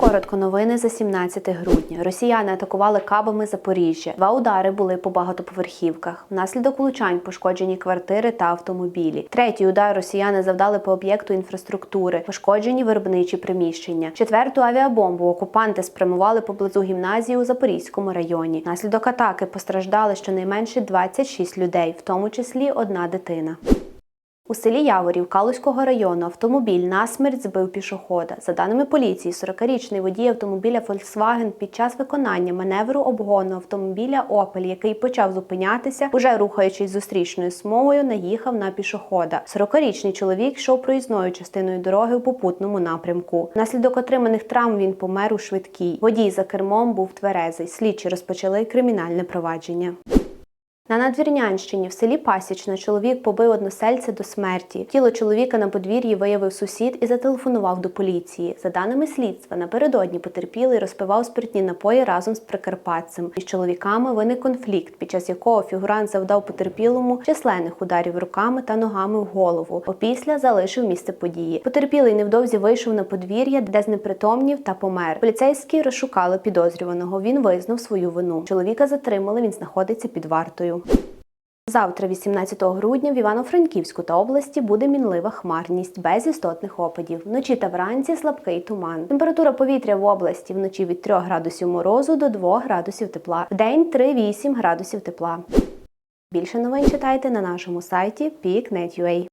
Коротко новини за 17 грудня. Росіяни атакували кабами Запоріжжя. Два удари були по багатоповерхівках. Внаслідок влучань пошкоджені квартири та автомобілі. Третій удар росіяни завдали по об'єкту інфраструктури, пошкоджені виробничі приміщення. Четверту авіабомбу окупанти спрямували поблизу гімназії у Запорізькому районі. Внаслідок атаки постраждали щонайменше 26 людей, в тому числі одна дитина. У селі Яворів Калузького району автомобіль насмерть збив пішохода. За даними поліції, 40-річний водій автомобіля Volkswagen під час виконання маневру обгону автомобіля Opel, який почав зупинятися, уже рухаючись зустрічною смугою, наїхав на пішохода. 40-річний чоловік йшов проїзною частиною дороги в попутному напрямку. Внаслідок отриманих травм він помер у швидкій. Водій за кермом був тверезий. Слідчі розпочали кримінальне провадження. На Надвірнянщині в селі Пасічна чоловік побив односельця до смерті. Тіло чоловіка на подвір'ї виявив сусід і зателефонував до поліції. За даними слідства, напередодні потерпілий розпивав спиртні напої разом з прикарпатцем. Між чоловіками виник конфлікт, під час якого фігурант завдав потерпілому численних ударів руками та ногами в голову. Опісля залишив місце події. Потерпілий невдовзі вийшов на подвір'я, де знепритомнів та помер. Поліцейські розшукали підозрюваного. Він визнав свою вину. Чоловіка затримали. Він знаходиться під вартою. Завтра, 18 грудня, в Івано-Франківську та області буде мінлива хмарність без істотних опадів. Вночі та вранці слабкий туман. Температура повітря в області вночі від 3 градусів морозу до 2 градусів тепла. В день 3-8 градусів тепла. Більше новин читайте на нашому сайті peak.net.ua.